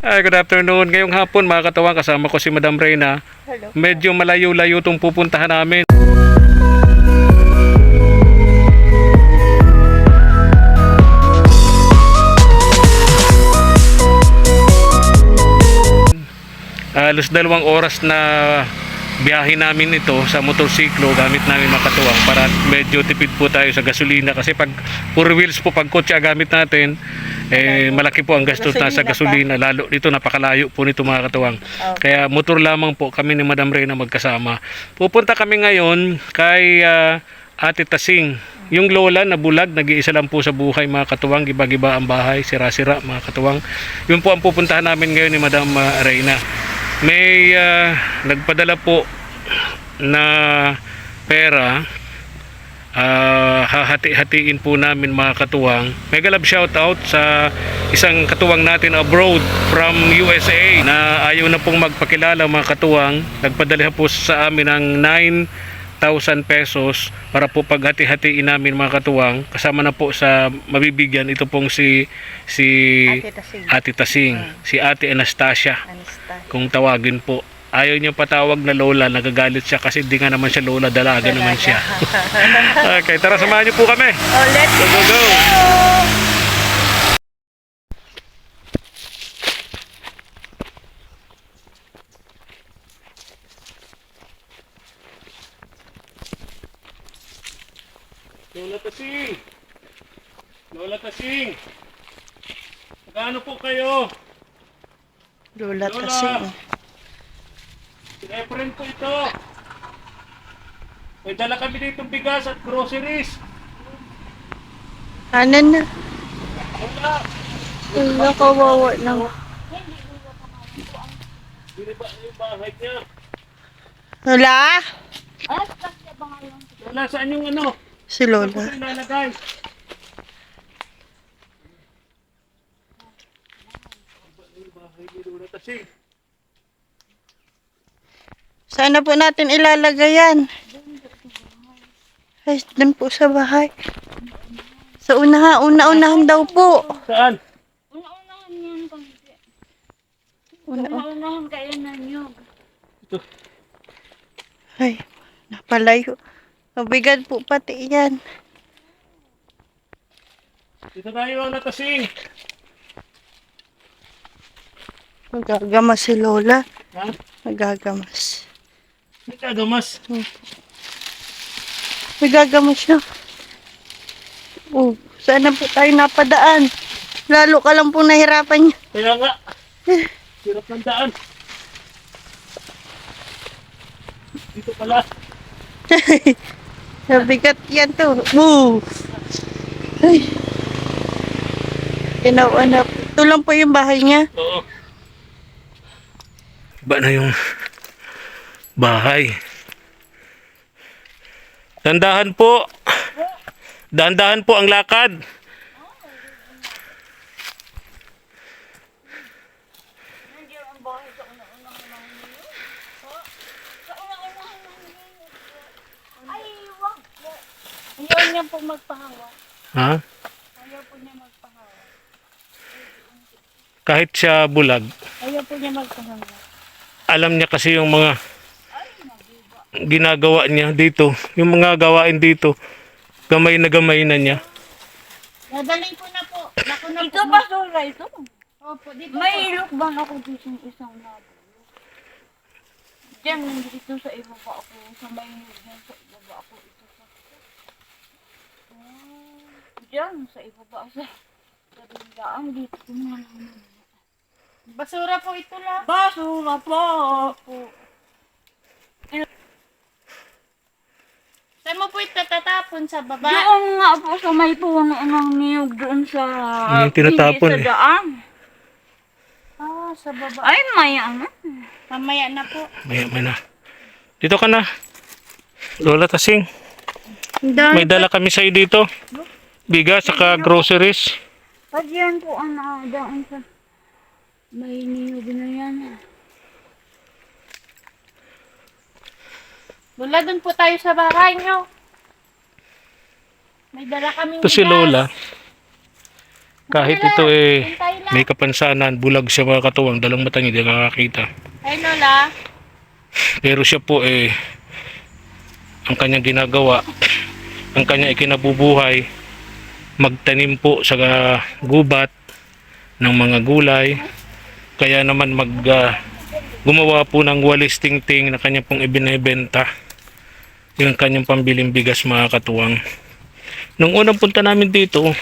Ay, good afternoon. Ngayong hapon, mga katawang, kasama ko si Madam Reyna. Hello. Medyo malayo-layo itong pupuntahan namin. Halos dalawang oras na biyahe namin ito sa motorsiklo gamit namin makatuwang para medyo tipid po tayo sa gasolina. Kasi pag four wheels po pag kotse gamit natin eh malaki po ang gastos na sa gasolina lalo dito napakalayo po nito mga katuwang. Kaya motor lamang po kami ni Madam Reyna magkasama. Pupunta kami ngayon kay ah, Ate Tasing. Yung lola na bulag nag-iisa lang po sa buhay mga katuwang. Giba-giba ang bahay sira-sira mga katuwang. Yun po ang pupuntahan namin ngayon ni Madam ah, Reyna may ah, nagpadala po na pera. Ah, hahati-hatiin po namin mga katuwang. Mega love shout out sa isang katuwang natin abroad from USA na ayaw na pong magpakilala mga katuwang. Nagpadala po sa amin ng 9,000 pesos para po paghati-hatiin namin mga katuwang kasama na po sa mabibigyan ito pong si si Ate Tasing. Ate Tasing si Ate Anastasia Anista. kung tawagin po. Ayaw niya patawag na lola, nagagalit siya kasi di nga naman siya lola, dalaga naman siya. okay, tara samahan niyo po kami. Oh, let's Go, go, go! Lola Tasing! Lola Tasing! Magkano po kayo? Lola Lola. Tasing. Sinefren ko ito. May dala kami dito bigas at groceries. Ano na? Wala. Wala kawawa na. Bili ba yung bahay niya? Lola? Wala saan yung ano? Si Saan Lola. ko ilalagay? Yung bahay Tasing. Saan na po natin ilalagay yan? Ay, dun po sa bahay. Sa unahan, una-unahan daw po. Saan? Una-unahan yan. Una Una-unahan kayo ng nyug. Ito. Ay, napalayo. Mabigat po pati yan. Dito tayo Lola Tasing. Magagamas si Lola. Ha? Magagamas. May kagamas. Magagamas siya. Oh, saan na po tayo napadaan? Lalo ka lang po nahirapan niya. Kaya nga. Hirap ng daan. Dito pala. Nabigat yan to. Move! Ay. Ginawa na. Ito lang po yung bahay niya. Oo. Iba na yung bahay. Dandahan po. Dandahan po ang lakad. Ayaw niya po magpahawa. Ha? Ayaw po niya. Kahit siya bulag, Ayaw po niya magpahawa. Alam niya kasi yung mga ginagawa niya dito. Yung mga gawain dito, gamay na gamay na niya. Nadaling ko na po. Naku na ito basura ito. Opo, dito May ilokbang ako dito ng isang nabulok. Diyan, dito sa ibaba ako. Sa may diyan sa ibaba ako. Ito sa... Diyan, sa ibaba. Sa sa bindaan dito. Kumalang Basura po ito lang. Basura po. po. Saan mo po ito tatapon sa baba? Doon nga po sa may puno ng niyog doon sa... Yung tinatapon eh. sa daan. Ah, sa baba. Ay, may ano. Mamaya na po. Maya may na. Dito ka na. Lola Tasing. May dala kami sa'yo dito. Bigas, saka groceries. Pag yan po ang nakadaan sa may niyog na yan. Lola, dun po tayo sa bahay nyo. May dala kaming Ito si. Lola. Kahit ito eh may kapansanan, bulag siya mga katuwang, dalang mata niya, di nakakita. Hi, Lola. Pero siya po eh, ang kanyang ginagawa, ang kanyang ikinabubuhay, magtanim po sa gubat ng mga gulay. Kaya naman mag ah, gumawa po ng walis tingting na kanya pong ibinebenta. Yung kanyang pambiling bigas mga katuwang. Nung unang punta namin dito,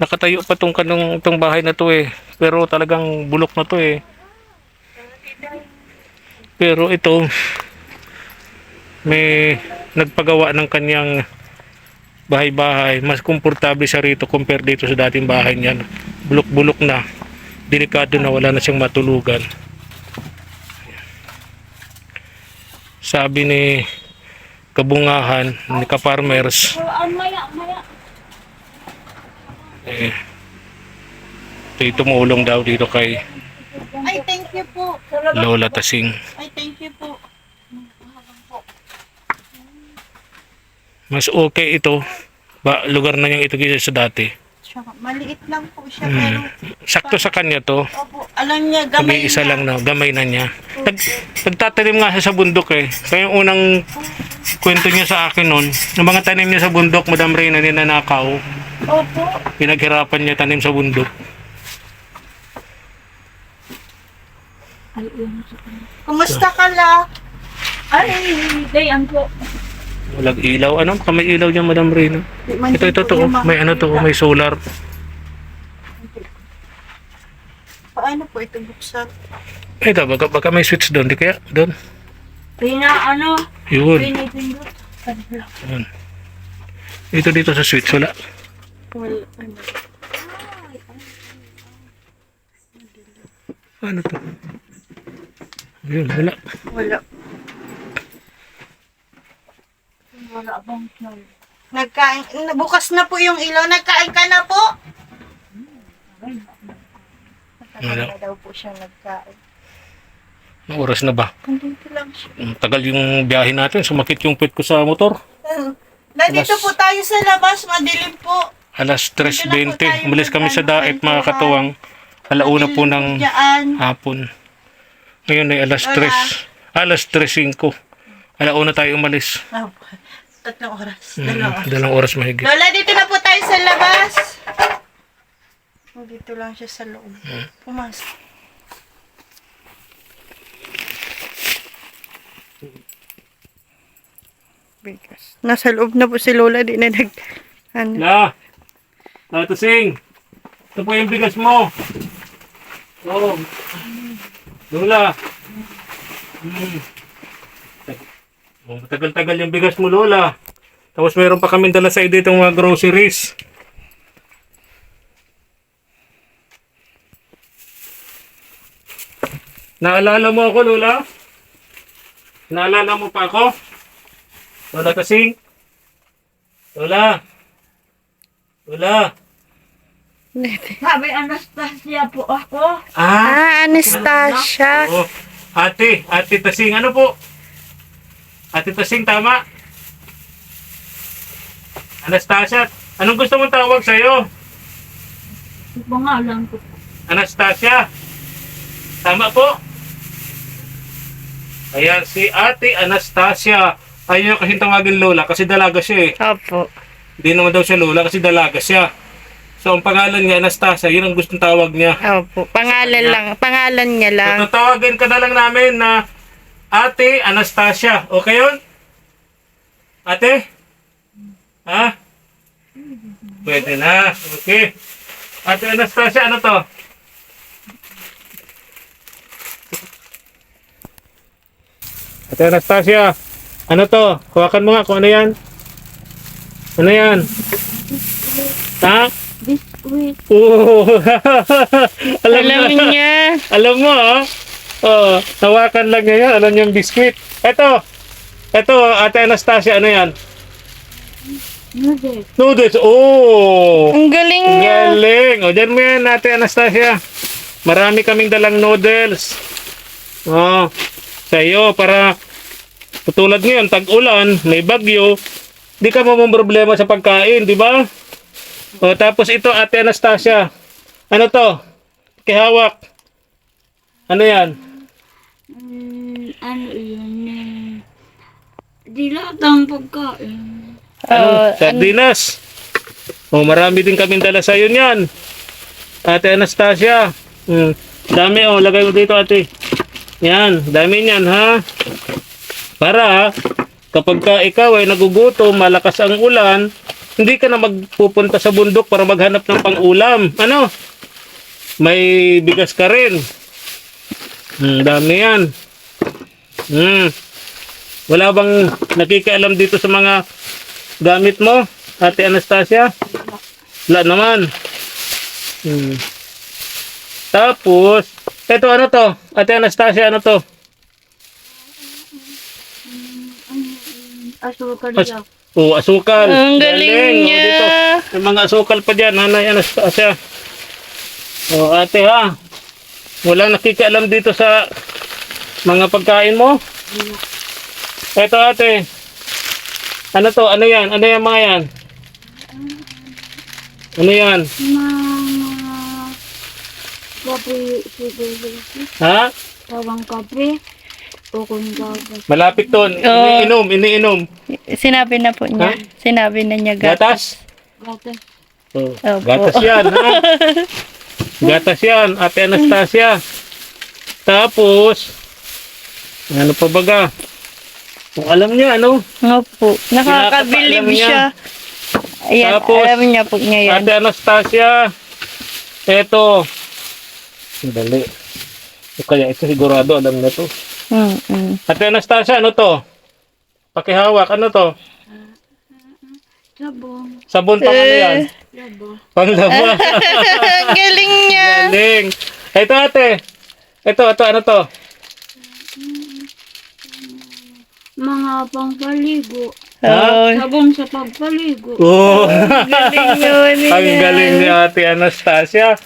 nakatayo pa tong kanong tong bahay na to eh. Pero talagang bulok na to eh. Pero ito, may nagpagawa ng kanyang bahay-bahay. Mas komportable siya rito compare dito sa dating bahay niya. Bulok-bulok na. Delikado na wala na siyang matulugan. Sabi ni kabungahan ni ka-farmers maya. eh, ito tumulong daw dito kay Ay, thank you po. Lola Tasing. Ay, thank you po. Mas okay ito. Ba, lugar na niyang ito kaysa sa dati. Tsaka, maliit lang po siya, Hmm. pero Sakto sa kanya to. opo, alam niya, gamay May isa niya. lang na, gamay na niya. Nag, nagtatanim nga siya sa bundok eh. Kaya yung unang kwento niya sa akin noon, yung mga tanim niya sa bundok, Madam Reyna, ninanakaw. Opo. Pinaghirapan niya tanim sa bundok. Kumusta ka la? Ay, day, ang po. Walang ilaw. Ano? Baka may ilaw niya, Madam man Ito, ito, to. mga- May ano to, may solar. Paano po ito buksan? Ito, baka, baka may switch doon. Di kaya, doon. Pina, ano, Yun. pinipindot. Yun. Dito, dito sa switch, wala. Wala. Ano? Ano to? Yun, wala. Wala. Bang snow? Nagkain, bukas na po yung ilaw. Nagkain ka na po? Wala na daw po siya nagkain. Anong oras na ba? Nandito lang siya. Ang tagal yung biyahe natin. Sumakit yung pit ko sa motor. Uh, Nandito Alas- po tayo sa labas. Madilim po. Alas Dito na po 3.20. tayo Umalis kami sa daet mga katuwang. Alauna po ng Diyan. hapon. Ngayon ay alas 3. Alas 3.05. Alauna tayo umalis. Oh, tatlong oras. Mm, Dalawa. dalawang oras mahigit. Lola, dito na po tayo sa labas. Dito lang siya sa loob. Pumasok. Bigas. Nasa loob na po si Lola, di na nag... Ano? La! Tatasing! Ito po yung bigas mo. Oo. Lola. Mm. Tagal-tagal yung bigas mo, Lola. Tapos meron pa kami dala sa iyo dito mga groceries. Naalala mo ako, Lola? Naalala mo pa ako? Lola Kasing? Lola? Lola? Sabi, Anastasia po ako. Ah, Ah, Anastasia. Ate, ate Tasing, ano po? Ate Tasing, tama? Anastasia, anong gusto mong tawag sa'yo? Ko po. Anastasia. Tama po? Ayan, si ate Anastasia. Ayaw kasi tawagin Lola kasi dalaga siya eh. Opo. Hindi naman daw siya Lola kasi dalaga siya. So, ang pangalan niya, Anastasia, yun ang gustong tawag niya. Opo. Pangalan lang. Pangalan niya lang. So, tatawagin ka na lang namin na Ate Anastasia. Okay yun? Ate? Ha? Pwede na. Okay. Ate Anastasia, ano to? Ate Anastasia, ano to? Hawakan mo nga kung ano yan. Ano yan? Ha? Biskuit. Oo. Alam, Alam niya. Alam mo, ah. Oh, tawakan lang niya yan. Alam niyang biskwit. Ito. Ito, Ate Anastasia, ano yan? Noodles. Noodles. Oh! Ang galing Ang niya. Galing. O, dyan mo yan, Ate Anastasia. Marami kaming dalang noodles. Oh, sa iyo, para tulad ngayon, tag-ulan, may bagyo, di ka mo problema sa pagkain, di ba? O, tapos ito, Ate Anastasia. Ano to? Kihawak. Ano yan? Mm, ano yun eh. Di lahat ang pagkain. Ano? Sardinas. Oh, marami din kaming dala sa iyo niyan. Ate Anastasia. Hmm. Dami oh, lagay mo dito ate. Yan, dami niyan ha. Para kapag ka ikaw ay nagugutom, malakas ang ulan, hindi ka na magpupunta sa bundok para maghanap ng pang-ulam. Ano? May bigas ka rin. Hmm, dami yan. Hmm. Wala bang nakikialam dito sa mga gamit mo, Ate Anastasia? Wala naman. Hmm. Tapos, eto ano to? Ate Anastasia, ano to? Asukal As- lang. oh, asukal. Ang galing Oh, niya. dito. May mga asukal pa dyan, Nanay Anastasia. Oh, ate ha. Walang nakikialam dito sa mga pagkain mo? Eto ate. Ano to? Ano yan? Ano yan mga yan? Ano yan? Mga kape. Ha? Tawang kape. Malapit to. Oo. Iniinom, iniinom. Sinabi na po niya. Ha? Sinabi na niya gatas. Gatas? Gatas. Oh, Opo. gatas yan, ha? gatas yan, Ate Anastasia. Tapos, ano pa baga? Kung alam niya, ano? Opo. Nakakabilib niya. siya. Ayan, Tapos, alam niya po niya yan. Ate Anastasia, eto. Dali. O kaya ito sigurado, alam na to. Mm, mm. Ate Anastasia, ano to? Pakihawak, ano to? Sabong. Sabon pang ano yan? Labo. Panglaba. Ang galing niya. Galing. Ito ate. Ito, ito, ano to? Mga pangpaligo. Oh, Sabon sa pagpaligo. Oh. galing yun. Ang galing ni Ate Anastasia.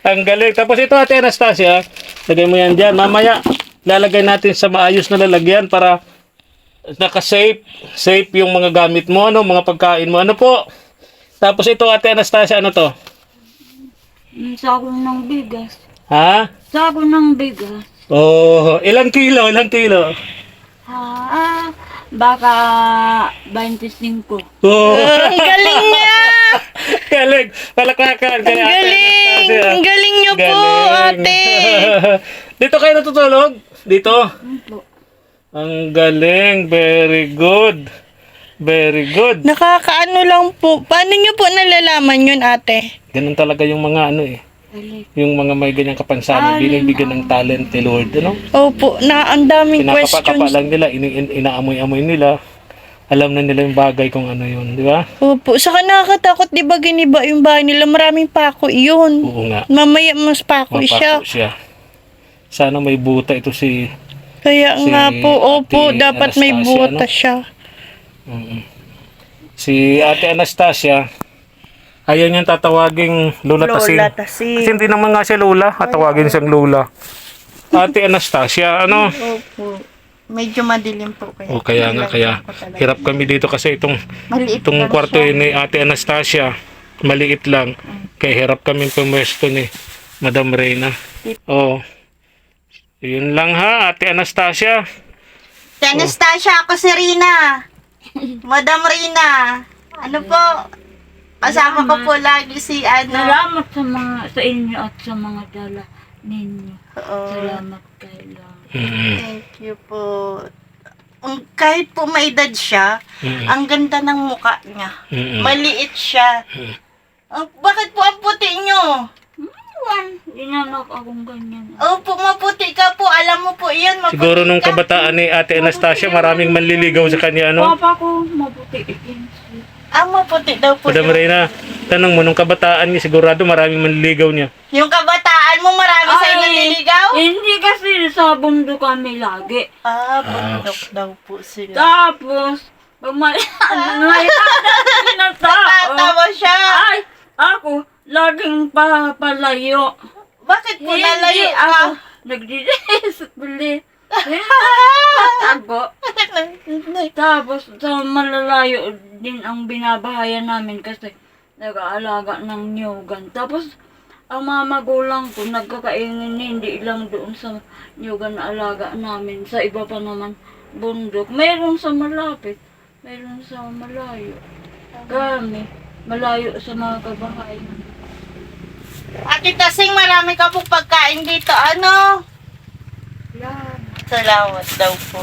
Ang galing. Tapos ito Ate Anastasia, lagay mo yan dyan. Mamaya, lalagay natin sa maayos na lalagyan para naka-safe. Safe yung mga gamit mo, ano, mga pagkain mo. Ano po? Tapos ito Ate Anastasia, ano to? Sako ng bigas. Ha? Sako ng bigas. Oh, ilang kilo? Ilang kilo? Ah, baka 25. Oh, Ang galing niya. galing. Palakpakan kay Ang Ate galing. Anastasia. Ang galing niyo po, Galing. ate. Dito kayo natutulog? Dito? Opo. Ang galing. Very good. Very good. Nakakaano lang po. Paano niyo po nalalaman yun, ate? Ganun talaga yung mga ano eh. Yung mga may ganyang kapansanan, binibigyan ng talent ni Lord. Ano? Opo, na ang daming Pinakapa-kapa questions. lang nila, ini in- inaamoy-amoy nila. Alam na nila yung bagay kung ano yun, di ba? Opo, saka nakakatakot, di ba giniba yung bahay nila? Maraming pako yun. Oo nga. Mamaya mas pako siya. Mapako siya. Sana may buta ito si... Kaya Si nga po, opo, Ate dapat may Anastasia, buta no? siya. Si Ate Anastasia, ayaw niyang tatawaging Lola Tasin. Lola Tasin. Kasi hindi naman nga siya Lola, tatawagin siyang Lola. Ate Anastasia, ano? Opo. Medyo madilim po kaya. O kaya nga, kaya hirap kami dito kasi itong Maliit itong lang kwarto siya. ni Ate Anastasia, maliit lang. Kaya hirap kami pumwesto ni Madam Reyna. Oh. Yun lang ha, Ate Anastasia. Si Anastasia, ako si Rina. Madam Rina. Ano po? Kasama ko po lagi si ano. Salamat sa mga sa inyo at sa mga dala ninyo. Oo. Salamat kayo. Mm, Thank you po. Ang- kahit po may edad siya, mm, ang ganda ng mukha niya. mm, Maliit siya. Mm. Ang- bakit po ang puti niyo? Iwan, inanak akong ganyan. Opo, maputi ka po. Alam mo po iyan, maputi Siguro nung ka. kabataan ni Ate Anastasia, maraming manliligaw sa kanya, ano? Papa ko, mabuti ikin. Ah, maputi daw po Madam yun. Reyna, tanong mo, nung kabataan niya, sigurado maraming manliligaw niya. Yung kabataan mo, marami sa Ay. naliligaw? Hindi kasi sa bundok kami lagi. Ah, bundok daw po sila. Tapos, pag may, dadating na tao, Tatawa siya. ay, ako, laging papalayo. Bakit po Hindi nalayo ako, ka? nagdidisipli. Tago. Tapos, sa malalayo din ang binabahayan namin kasi nag-aalaga ng nyugan. Tapos, ang mga magulang ko nagkakaingin hindi lang doon sa nyugan na alaga namin. Sa iba pa naman bundok. Mayroon sa malapit, mayroon sa malayo. Kami, malayo sa mga kabahay. Ate Tasing, marami ka po pagkain dito. Ano? Salamat daw po.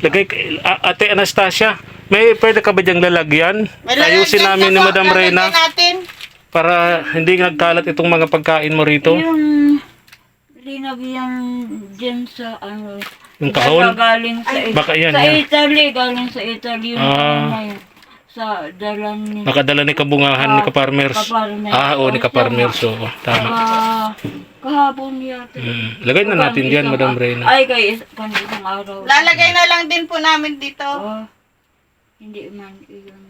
Lagay, A- Ate Anastasia, may pwede ka ba diyang lalagyan? May Ayusin lalagyan namin ka ni po. Madam Lalagyan Reyna natin. para hindi nagkalat itong mga pagkain mo rito. Yung linagyan dyan sa ano, Yung kahon? galing sa, Baka yan, sa yan. Italy, galing sa Italy yung Ah. ano na yun. Sa dalan ni Nakadala ni kabungahan ni Kaparmers. Kaparmers. Ah, oo, ni Kaparmers. Oo, tama. Ah, kahapon yata. Mm. Lagay na natin diyan, Madam Reyna. Ay, kay isang araw. Lalagay na lang din po namin dito. Oh, hindi man iyon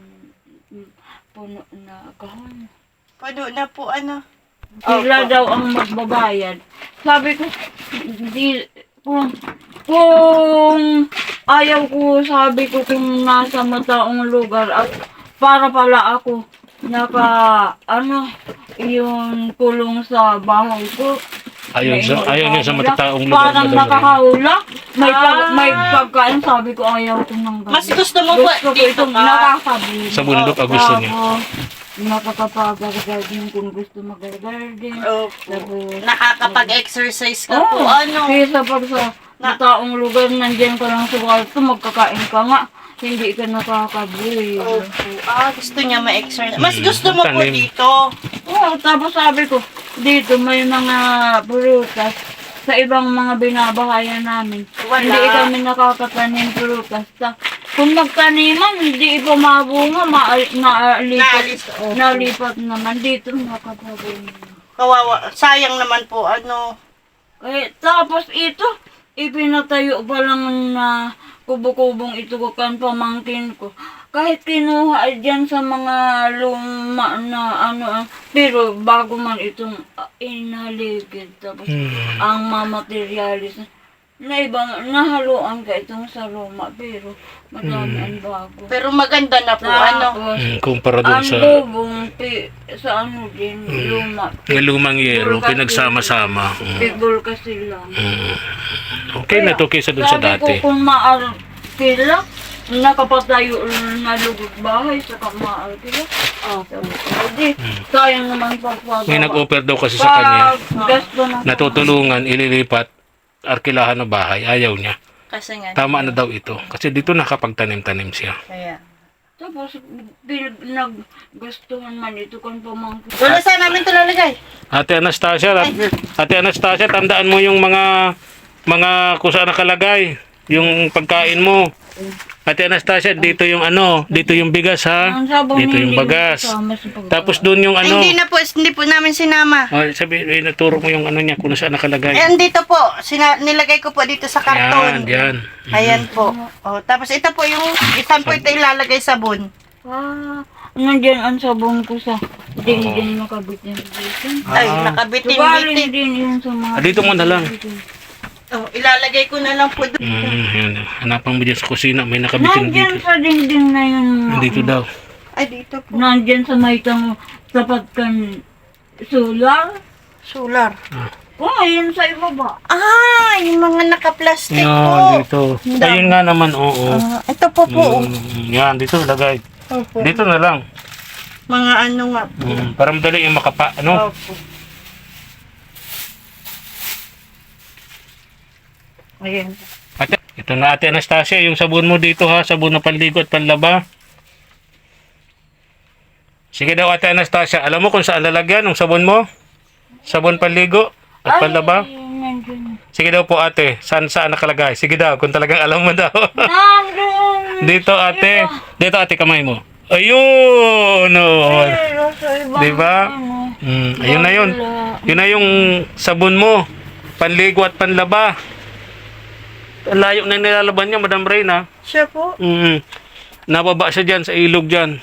puno na kahon. Puno na po ano. Sila daw ang magbabayad. Sabi ko, di, kung, kung ayaw ko, sabi ko kung nasa mataong lugar at para pala ako naka, ano, yung kulong sa bahay ko. Ayun sa, ayun yun sa matataong lugar, Parang nakahawla. May, pag, Ah. may pagkain, sabi ko ayaw ko ng ganun. Mas gusto mo Gusto ko dito itong ka. nakakabili. Sa bundok, ah, gusto niya. Nakakapag-garden kung gusto mag-garden. Opo. Tapos, Nakakapag-exercise ka po. Ano? Kaysa pag sa Na- taong lugar, nandyan ka lang sa kwarto, magkakain ka nga. Hindi ka nakakabili. Opo. Ah, gusto niya ma-exercise. Mas gusto mo po Tanim. dito. Oo, tapos sabi ko, dito may mga prutas sa ibang mga binabahayan namin. Wala. Hindi kami nakakatanim prutas. Sa, kung magtaniman, hindi pa mabunga, ma naalipat, Naalis, opo. nalipat naman. Dito nakakabunga. Kawawa. Sayang naman po. Ano? Eh, tapos ito, ipinatayo pa lang na kubo-kubong ito ko kan pamangkin ko. Kahit kinuha dyan sa mga luma na ano, ah, pero bago man itong ah, inaligid. Tapos Hmm. ang mamaterialis na ibang nahaluan ka itong sa luma pero madami ang bago. Pero maganda na po. Ano? Mm, kumpara dun ang sa bubong pi, sa ano din, luma. ng lumang yero, pinagsama-sama. Mm. Pigol kasi lang. Mm. Okay na to kaysa dun sa Sabi dati. ko kung maarkila, nakapatayo na lugod bahay sa kamaarkila. Ah, sabi ko, "Edi, sayang naman pagpagawa. May nag-offer daw kasi sa kanya, Pag gasto natutulungan, ililipat, arkilahan ng bahay. Ayaw niya. Kasi nga. Tama na daw ito. Kasi dito nakapagtanim-tanim siya. Kaya. Tapos, bin- naggastuhan man ito kung pamangkin. Wala saan namin ito lalagay? Ate Anastasia, Ate Anastasia, tandaan mo yung mga mga kung saan nakalagay, yung pagkain mo. Ate Anastasia, dito yung ano, dito yung bigas ha. Dito yung hindi bagas. sa. Tapos doon yung Ay, ano. hindi na po. Hindi po namin sinama. Oh, sabi, eh, naturo mo yung ano niya kung saan nakalagay. Eh, andito po. Sina nilagay ko po dito sa Yan, karton. yan. Ayan po. Oh, tapos ito po yung isang po ito ilalagay sabon. Ah, nandiyan ang sabon ko sa dingding nakabit niya dito. Ay, Ah. nakabitin-bitin. Tuwalin din yun sa mga... Ah, dito mo na lang. Oh, ilalagay ko na lang po doon. Mm, yan. Hanapan mo dyan sa kusina, may nakabitin Nandiyan dito. sa dingding na yun. mga- Dito daw. Ay, dito po. Nandiyan sa may tang tapat kan solar. Solar. Oo, oh, yun sa ibaba. Ah, yung mga naka-plastic Yan, po. dito. Ayun nga naman, oo. Ah, ito po po. Mm, yan, dito lagay. Opo. Dito na lang. Mga ano nga po. Mm, para madali yung makapa, ano? Opo. Ayan. Ate, ito na ate Anastasia, yung sabon mo dito ha, sabon na panligo at panlaba. Sige daw ate Anastasia, alam mo kung saan lalagyan ng sabon mo? Sabon panligo at panlaba? Ay. Sige daw po ate, saan saan nakalagay? Sige daw, kung talagang alam mo daw. Nandun. dito ate, dito ate kamay mo. Ayun! Oh. Ibang Di ba? ano, Mm, ayun na yun. Yun na yung sabon mo. Panligo at panlaba. Ang Layo na nilalaban niya, Madam Reyna. Siya po. Mm. Nababa siya dyan sa ilog dyan.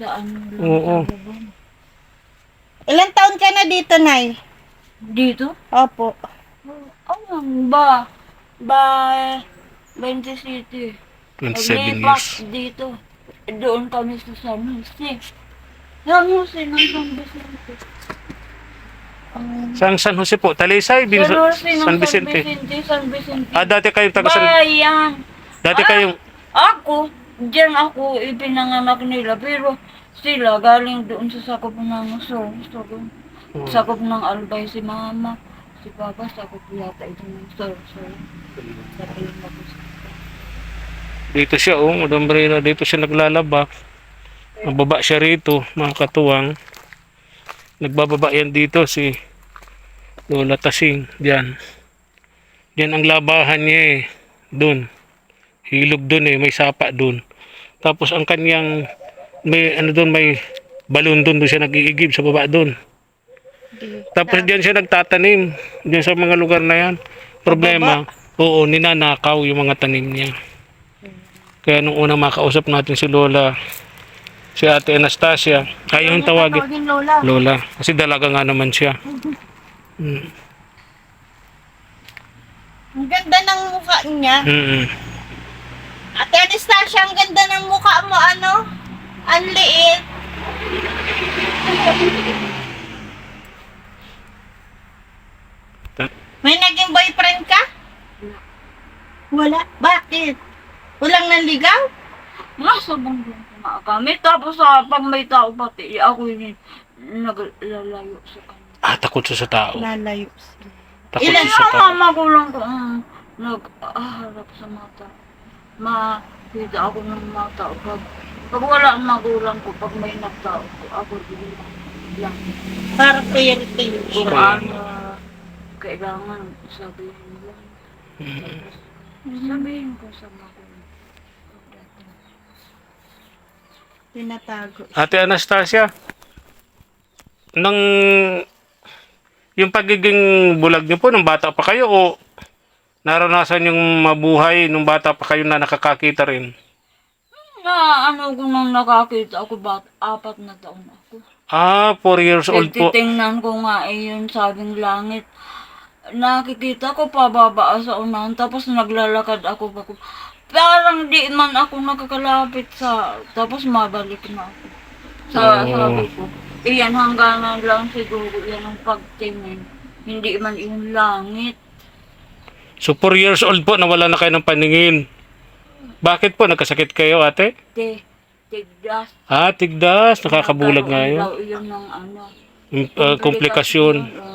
Sa ano lang. Oo. Ilan taon ka na dito, Nay? Dito? Opo. Oh, ba? Ba, 20 City. 27 Paglipas years. dito. Doon kami sa San Jose. San Jose ng San Vicente. Um, San San Jose po? Talisay? Bin- San Jose ng San Vicente. San Vicente. Ah, dati kayong taga San... Bayan. Dati Ah! kayong... Ako, diyan ako ipinanganak nila. Pero sila galing doon sa sakop ng so, sakop, Oh. sakop ng albay si mama. Si papa sakop yata ito ng so, so. Dito siya, oh, Madam Rina. Dito siya naglalaba. Nababa siya rito, mga katuwang. Nagbababa yan dito si Lola Tasing. Diyan. Diyan ang labahan niya eh. Doon. Hilog doon eh. May sapa doon. Tapos ang kanyang may ano doon may balon doon doon siya nag-iigib sa baba doon. Tapos diyan siya nagtatanim diyan sa mga lugar na yan. Problema, oo, ninanakaw yung mga tanim niya. Kaya nung unang makausap natin si Lola, si Ate Anastasia, ayaw yung tawagin Tawagin Lola. Lola. Kasi dalaga nga naman siya. Mm. Ang ganda ng mukha niya. Mm-mm. Ate Anastasia, ang ganda ng mukha mo, ano? Ang liit. Ta- May naging boyfriend ka? Wala. Bakit? Walang nanligaw? Nasa banggang na kami. Tapos sa pag may tao pati, ako yung naglalayo sa kanya. Ah, takot siya sa tao. Lalayo sila. Takot Ilan siya sa Ang tao. mama ko lang ko um, nag-aharap sa mata. Makita ako ng mata. Pag, pag wala ang magulang ko, pag may nagtao ko, ako din lang. Para priority yun Kung siya. ano kailangan sabihin lang. Sabihin ko sa magulang. Tinatago. Ate Anastasia, nang yung pagiging bulag niyo po nung bata pa kayo o naranasan yung mabuhay nung bata pa kayo na nakakakita rin? Na ano ko nang nakakita ako, bat, apat na taon ako. Ah, 4 years old po. Titingnan ko nga eh yung sabing langit. Nakikita ko pababa sa unahan, tapos naglalakad ako pa Parang di man ako nakakalapit sa, tapos mabalik na ako. Sa Oo. sabi ko, iyan hangganan lang siguro yan ang pagtingin. Hindi man yung langit. So 4 years old po nawala na kayo ng paningin. Bakit po? Nagkasakit kayo ate? Te, tigdas. Ah, tigdas. Nakakabulag nga Nagkaroon yun. daw yun ng ano. Yung, ah, komplikasyon. Oo.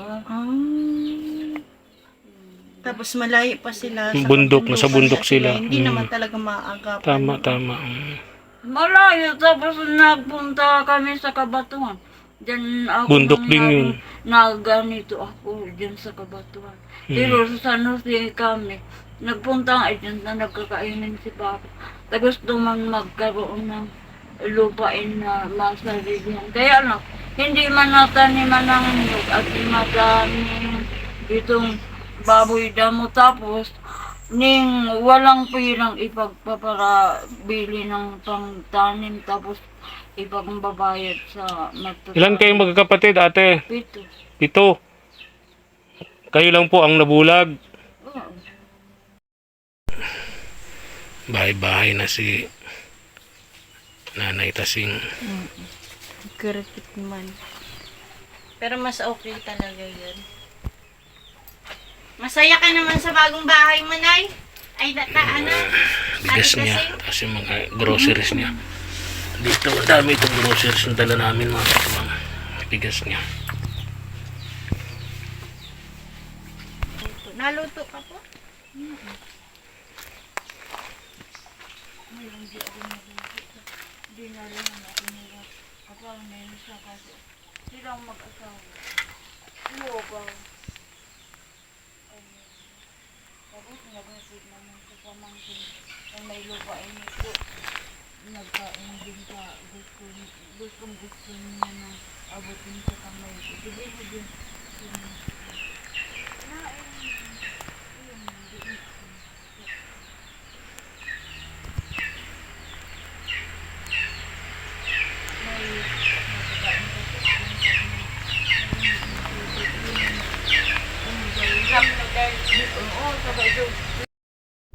Tapos malayo pa sila. Bundok, nasa bundok sila. Hindi Mm. naman talaga maaagapan. Tama, tama. Mm. Malayo, tapos nagpunta kami sa Kabatuan. Diyan ako Bundok nang din nag- yun. Naganito ako diyan sa Kabatuan. Hmm. Pero sa San Jose kami, nagpunta nga dyan na nagkakainin si Papa. Tapos duman magkaroon ng lupain na masarilihan. Kaya lang, hindi man nataniman ng nyug at madami itong baboy damo. Tapos, ning walang pirang ipagpapara bili ng pangtanim tapos ipagbabayad sa magtatanim. Ilan kayong magkakapatid ate? Pito. Pito. Kayo lang po ang nabulag. Oo. Bahay-bahay na si Nanay Tasing. Kirikit man. Pero mas okay talaga yun. Masaya ka naman sa bagong bahay mo, Nay? Ay, na, na ano? Bigas niya. Tapos yung mga groceries niya. Dito, ang dami itong groceries na dala namin mga katumang. Bigas niya. Naluto ka po? Hindi na rin ako nila. Kapag may isa kasi. Silang mag-asawa. Lugaw. Ayun. Tapos naghatid naman sa pamangkin. Kung may lupain nito, nagkain din ka. Gusto, gustong gusto niya na abutin sa kamay. Ibigay mo din.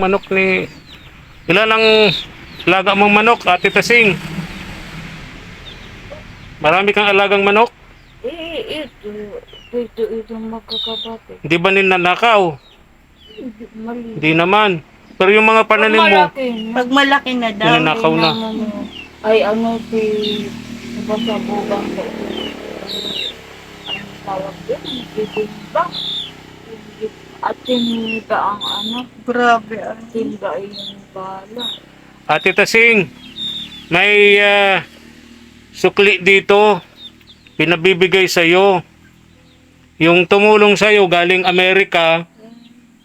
Manok ni... Ilan ang alaga mong manok, Ate Tasing? Marami kang alagang manok? Eh, ito. Ito, itong magkakapatid. Hindi ba ninanakaw? Mali. Hindi naman. Pero yung mga pananim mo, na. Pag malaki na daw. ninanakaw na. Ano, ay ano si pasabugan ko. Ano tawag yun? Titimba. At tinimba ang ano, Grabe. ah. timba yung bala. Ate Tasing, may ah, sukli dito. Pinabibigay sa'yo. Yung tumulong sa'yo galing Amerika,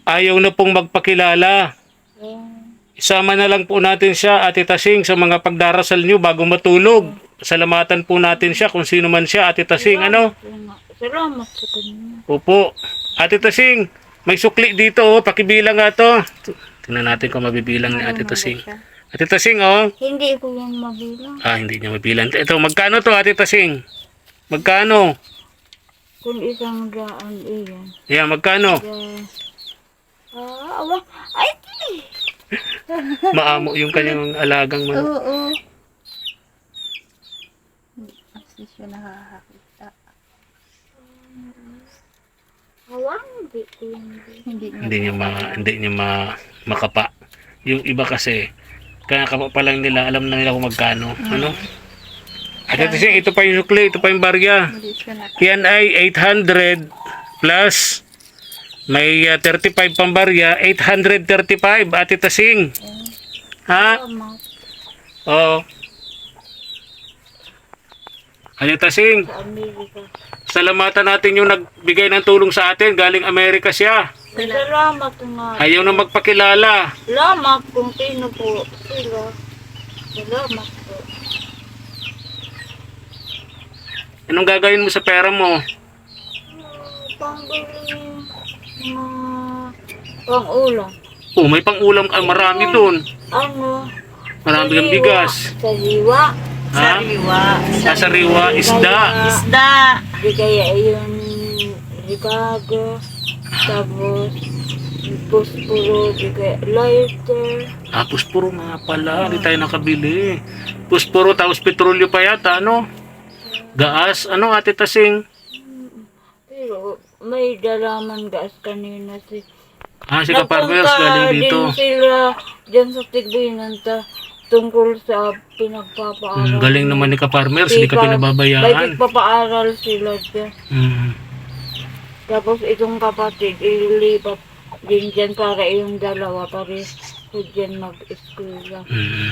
ayaw na pong magpakilala. Isama na lang po natin siya, Ate Tasing, sa mga pagdarasal niyo bago matulog. Salamatan po natin siya kung sino man siya, Ate Tasing. Ano? Salamat- Salamat sa kanya. Opo. Ate Tasing, may sukli dito, oh. Pakibilang nga to. Tingnan natin kung mabibilang ni Ate Tasing. Ate Tasing, oh. Hindi ko yan mabilang. Ah, hindi niya mabilang. Ito, magkano to, Ate Tasing? Magkano? Kung isang daan iyan. Yeah, magkano? Ah, awa, ay. Maamo yung kanyang alagang man. Oo. Kasi siya nakakakita. Awa, hindi ko. Hindi niya. Hindi niya ma, hindi niya ma, makapa. Yung iba kasi, kaya kapa pa lang nila, alam na nila kung magkano. Ano? Ate Tasing, ito pa yung sukli, ito pa yung barya. Siya. Yan ay 800 plus may uh, 35 pang barya, 835 Ate Tasing. Ha? Salamat Ate Tasing, sa Amerika. salamatan natin yung nagbigay ng tulong sa atin. Galing Amerika siya. Salamat nga. Ayaw na magpakilala. Salamat kung sino po sila. Salamat po. Anong gagawin mo sa pera mo? Pangbili mga pang-ulam. Oh, may pang-ulam ka. Marami doon. Ano? Marami kang bigas. Sariwa. Ha? Sariwa. Sasariwa, isda. Isda. Di kaya yung ribago. Tapos puspuro, di kaya lighter. Ah, puspuro nga pala. Hindi tayo nakabili. Puspuro tapos petrolyo pa yata, ano? Gaas. Ano, Ate Tasing? Pero may dalaman gas kanina si Ah, si Kaparmers galing dito. din sila dyan sa Tigbinan ta tungkol sa pinagpapaaral. Mm, galing naman ni Kaparmers, hindi ka May pinababayaan. pagpapaaral sila dyan. Mm. Tapos itong kapatid, ilipat din dyan para yung dalawa pare so dyan mag-eskwela. Mm.